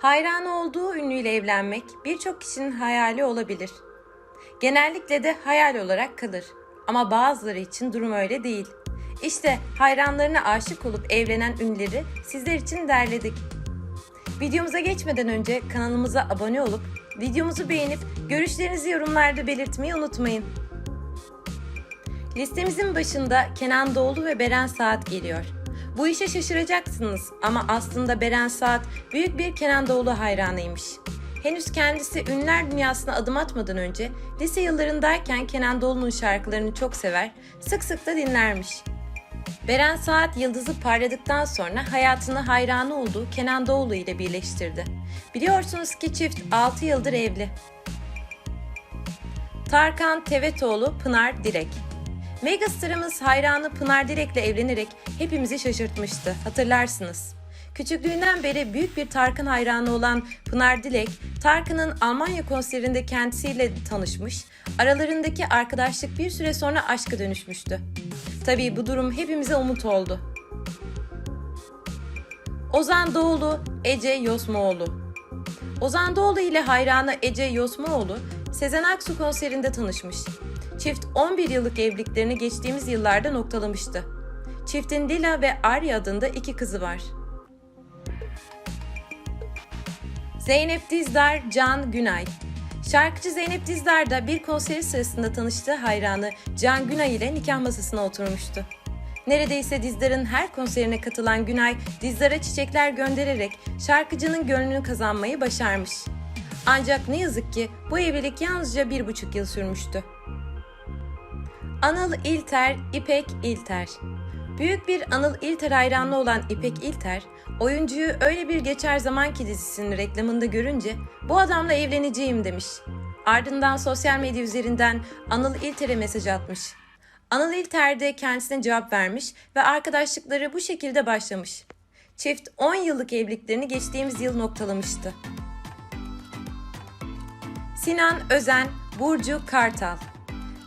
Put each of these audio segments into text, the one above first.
Hayran olduğu ünlüyle evlenmek birçok kişinin hayali olabilir. Genellikle de hayal olarak kalır. Ama bazıları için durum öyle değil. İşte hayranlarına aşık olup evlenen ünlüleri sizler için derledik. Videomuza geçmeden önce kanalımıza abone olup videomuzu beğenip görüşlerinizi yorumlarda belirtmeyi unutmayın. Listemizin başında Kenan Doğulu ve Beren Saat geliyor. Bu işe şaşıracaksınız ama aslında Beren Saat büyük bir Kenan Doğulu hayranıymış. Henüz kendisi ünlüler dünyasına adım atmadan önce lise yıllarındayken Kenan Doğulu'nun şarkılarını çok sever, sık sık da dinlermiş. Beren Saat yıldızı parladıktan sonra hayatını hayranı olduğu Kenan Doğulu ile birleştirdi. Biliyorsunuz ki çift 6 yıldır evli. Tarkan Tevetoğlu, Pınar Direk. Megastarımız hayranı Pınar Direk'le evlenerek hepimizi şaşırtmıştı. Hatırlarsınız. Küçüklüğünden beri büyük bir Tarkan hayranı olan Pınar Dilek, Tarkan'ın Almanya konserinde kendisiyle tanışmış, aralarındaki arkadaşlık bir süre sonra aşka dönüşmüştü. Tabii bu durum hepimize umut oldu. Ozan Doğulu, Ece Yosmoğlu Ozan Doğulu ile hayranı Ece Yosmoğlu, Sezen Aksu konserinde tanışmış. Çift 11 yıllık evliliklerini geçtiğimiz yıllarda noktalamıştı. Çiftin Lila ve Arya adında iki kızı var. Zeynep Dizdar, Can Günay Şarkıcı Zeynep Dizdar da bir konseri sırasında tanıştığı hayranı Can Günay ile nikah masasına oturmuştu. Neredeyse Dizdar'ın her konserine katılan Günay, Dizdar'a çiçekler göndererek şarkıcının gönlünü kazanmayı başarmış. Ancak ne yazık ki bu evlilik yalnızca bir buçuk yıl sürmüştü. Anıl İlter, İpek İlter Büyük bir Anıl İlter hayranlı olan İpek İlter, oyuncuyu öyle bir geçer zaman ki dizisinin reklamında görünce bu adamla evleneceğim demiş. Ardından sosyal medya üzerinden Anıl İlter'e mesaj atmış. Anıl İlter de kendisine cevap vermiş ve arkadaşlıkları bu şekilde başlamış. Çift 10 yıllık evliliklerini geçtiğimiz yıl noktalamıştı. Sinan Özen, Burcu Kartal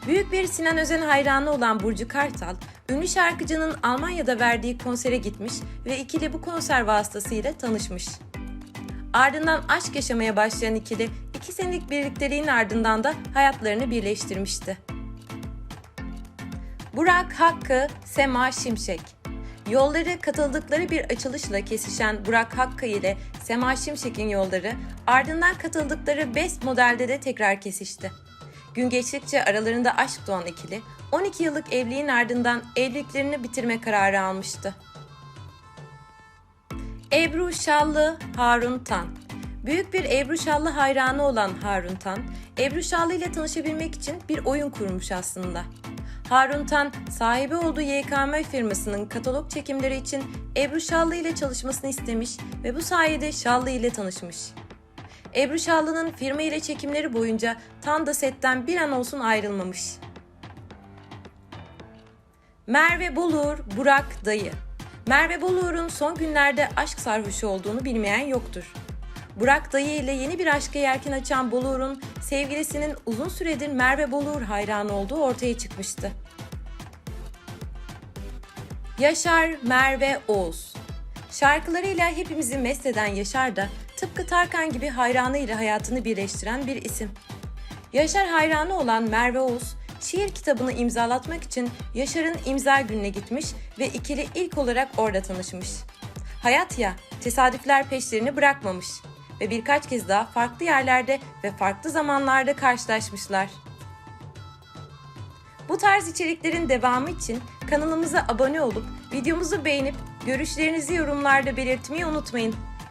Büyük bir Sinan Özen hayranı olan Burcu Kartal, ünlü şarkıcının Almanya'da verdiği konsere gitmiş ve ikili bu konser vasıtasıyla tanışmış. Ardından aşk yaşamaya başlayan ikili, iki senelik birlikteliğin ardından da hayatlarını birleştirmişti. Burak Hakkı, Sema Şimşek Yolları katıldıkları bir açılışla kesişen Burak Hakkı ile Sema Şimşek'in yolları ardından katıldıkları Best modelde de tekrar kesişti. Gün geçtikçe aralarında aşk doğan ikili 12 yıllık evliliğin ardından evliliklerini bitirme kararı almıştı. Ebru Şallı, Harun Tan Büyük bir Ebru Şallı hayranı olan Harun Tan, Ebru Şallı ile tanışabilmek için bir oyun kurmuş aslında. Harun Tan, sahibi olduğu YKM firmasının katalog çekimleri için Ebru Şallı ile çalışmasını istemiş ve bu sayede Şallı ile tanışmış. Ebru Şallı'nın firma ile çekimleri boyunca Tan da setten bir an olsun ayrılmamış. Merve Bolur, Burak Dayı Merve Bolur'un son günlerde aşk sarhoşu olduğunu bilmeyen yoktur. Burak Dayı ile yeni bir aşka yelken açan Bolur'un sevgilisinin uzun süredir Merve Bolur hayranı olduğu ortaya çıkmıştı. Yaşar Merve Oğuz Şarkılarıyla hepimizi mest eden Yaşar da tıpkı Tarkan gibi hayranıyla hayatını birleştiren bir isim. Yaşar hayranı olan Merve Oğuz, şiir kitabını imzalatmak için Yaşar'ın imza gününe gitmiş ve ikili ilk olarak orada tanışmış. Hayat ya, tesadüfler peşlerini bırakmamış ve birkaç kez daha farklı yerlerde ve farklı zamanlarda karşılaşmışlar. Bu tarz içeriklerin devamı için kanalımıza abone olup videomuzu beğenip görüşlerinizi yorumlarda belirtmeyi unutmayın.